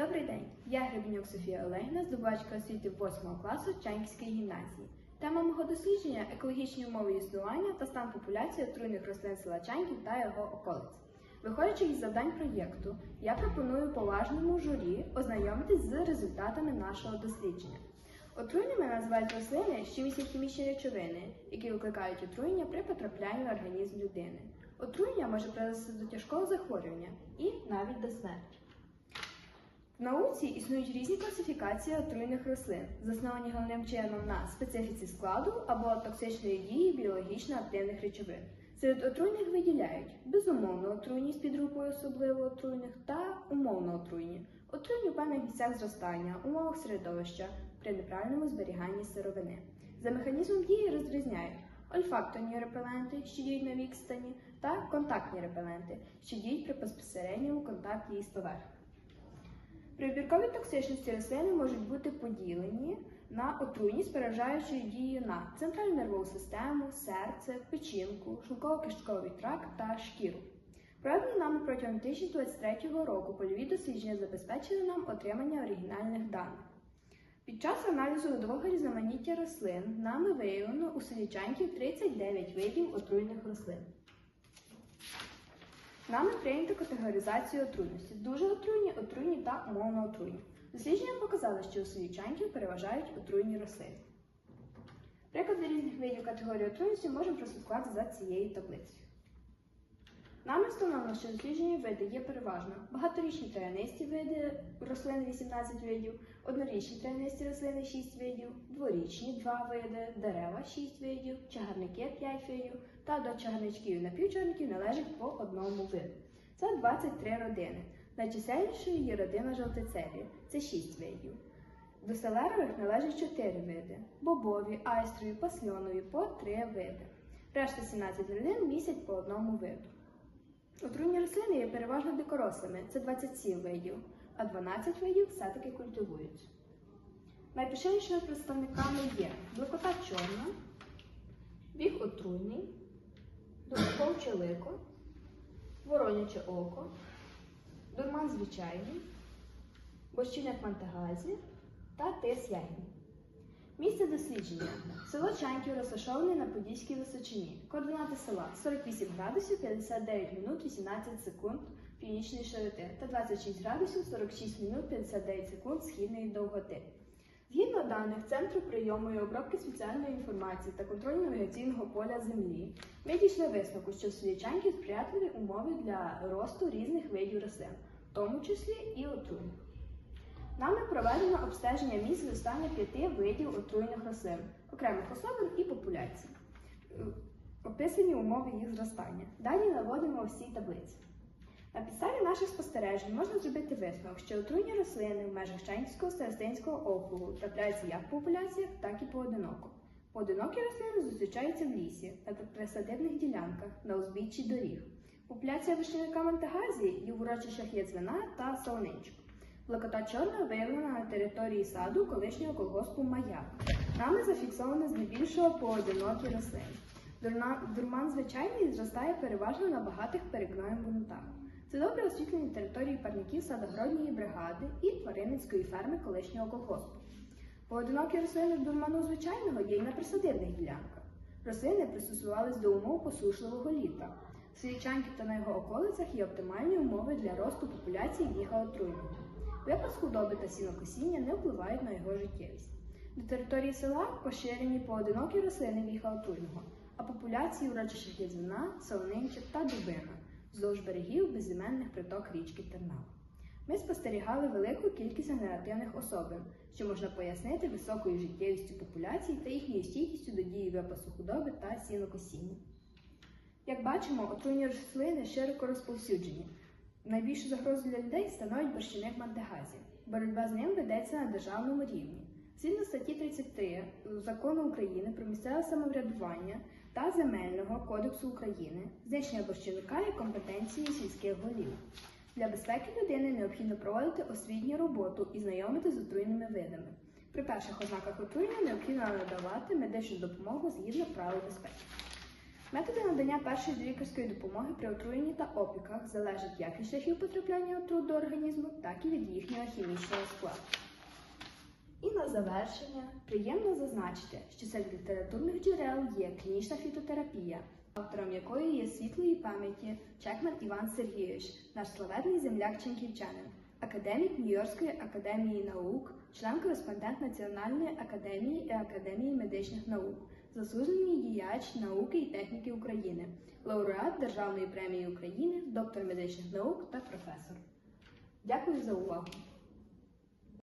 Добрий день, я Гребенюк Софія Олегівна, здобувачка освіти 8 класу Чанківської гімназії. Тема мого дослідження екологічні умови існування та стан популяції отруйних рослин села Чанків та його околиць. Виходячи із завдань проєкту, я пропоную поважному журі ознайомитись з результатами нашого дослідження. Отруйними називають рослини, що містять хімічні речовини, які викликають отруєння при потраплянні в організм людини. Отруєння може призвести до тяжкого захворювання і навіть до смерті. Науці існують різні класифікації отруйних рослин, засновані головним чином на специфіці складу або токсичної дії біологічно активних речовин. Серед отруйних виділяють безумовно отруйні з підгрупою особливо отруйних та умовно отруйні, отруйні в певних місцях зростання, умовах середовища при неправильному зберіганні сировини. За механізмом дії розрізняють ольфакторні репеленти, що діють на відстані, та контактні репеленти, що діють при безпосередньому контакті із поверхнею. Прибіркові токсичності рослини можуть бути поділені на отруйність, переважаючою дією на центральну нервову систему, серце, печінку, шлунково-кишковий тракт та шкіру. Проведені нами протягом 2023 року польові дослідження забезпечили нам отримання оригінальних даних. Під час аналізу видового різноманіття рослин нами виявлено у селі Чаньків 39 видів отруйних рослин. Нами прийнято категоризацію отруйності. Дуже отруйні, отруйні та умовно отруйні. Дослідження показали, що у селі переважають отруйні рослини. Приклади різних видів категорії отруйності можемо прослідкувати за цією таблицею. Нами встановлено, що досліджені види є переважно багаторічні травянисті види рослин 18 видів, однорічні травянисті рослини 6 видів, дворічні 2 види, дерева 6 видів, чагарники 5 видів та до чагарничків і напівчагарників належить по одному виду. Це 23 родини. Найчисельнішою є родина жовтицеві це 6 видів. До селерових належить 4 види: бобові, айстрові, пасльонові по 3 види. Решта 17 родин містять по одному виду. Отруйні рослини є переважно дикорослими, це 27 видів, а 12 видів все-таки культивуються. Найпоширенішими представниками є блокота чорна, біг отруйний, дурковче лико, вороняче око, дурман звичайний, борщиняк мантагазі та тис ягідний. Місце дослідження. Село Чанків розташоване на Подільській височині. Координати села 48 градусів 59 минут 18 секунд північної ширити та 26 градусів 46 минут 59 секунд східної довготи. Згідно даних Центру прийому і обробки спеціальної інформації та контрольно-навігаційного поля Землі, ми дійшли висновку, що в селі Чанків сприятливі умови для росту різних видів рослин, в тому числі і отруйних. Нами проведено обстеження місць зростання п'яти видів отруйних рослин, окремих особин і популяцій. Е, Описані умови їх зростання. Далі наводимо всі таблиці. На підставі наших спостережень можна зробити висновок, що отруйні рослини в межах Чанківського старостинського округу трапляються як в популяціях, так і поодиноко. Поодинокі рослини зустрічаються в лісі, на присадибних ділянках, на узбіччі доріг. Популяція Монтагазії є в урочищах Єдзвина та Солонинчик. Блакота чорна виявлена на території саду колишнього колгоспу Маяк. Нами зафіксовано здебільшого поодинокі рослини. Дурман звичайний зростає переважно на багатих перегноєм ґрунтах. Це добре освітлені території парників садогородньої бригади і тваринницької ферми колишнього колгоспу. Поодинокі рослини дурману звичайного є й на присадибних ділянках. Рослини пристосувались до умов посушливого літа. В селі та на його околицях є оптимальні умови для росту популяції віха отруйного. Випас худоби та сінокосіння не впливають на його життєвість. До території села поширені поодинокі рослини віха а популяції урочищах Єдзвина, Солонинчик та Дубина вздовж берегів безіменних приток річки Тернава. Ми спостерігали велику кількість генеративних особин, що можна пояснити високою життєвістю популяцій та їхньою стійкістю до дії випасу худоби та сінокосіння. Як бачимо, отруйні рослини широко розповсюджені. Найбільшу загрозу для людей становить борщівник мантагазі. Боротьба з ним ведеться на державному рівні. Згідно статті 33 закону України про місцеве самоврядування та Земельного кодексу України, знищення борщівника є компетенцією сільських голів. Для безпеки людини необхідно проводити освітню роботу і знайомити з отруйними видами. При перших ознаках отруєння необхідно надавати медичну допомогу згідно правил безпеки. Методи надання першої лікарської допомоги при отруєнні та опіках залежать як від шляхів потрапляння отрут до організму, так і від їхнього хімічного складу. І на завершення приємно зазначити, що серед літературних джерел є клінічна фітотерапія, автором якої є світлої пам'яті Чекман Іван Сергійович, наш славетний земляк ченківчанин, академік Нью-Йоркської академії наук, член-кореспондент Національної академії і Академії медичних наук, заслужений діяч науки і техніки України, лауреат Державної премії України, доктор медичних наук та професор. Дякую за увагу!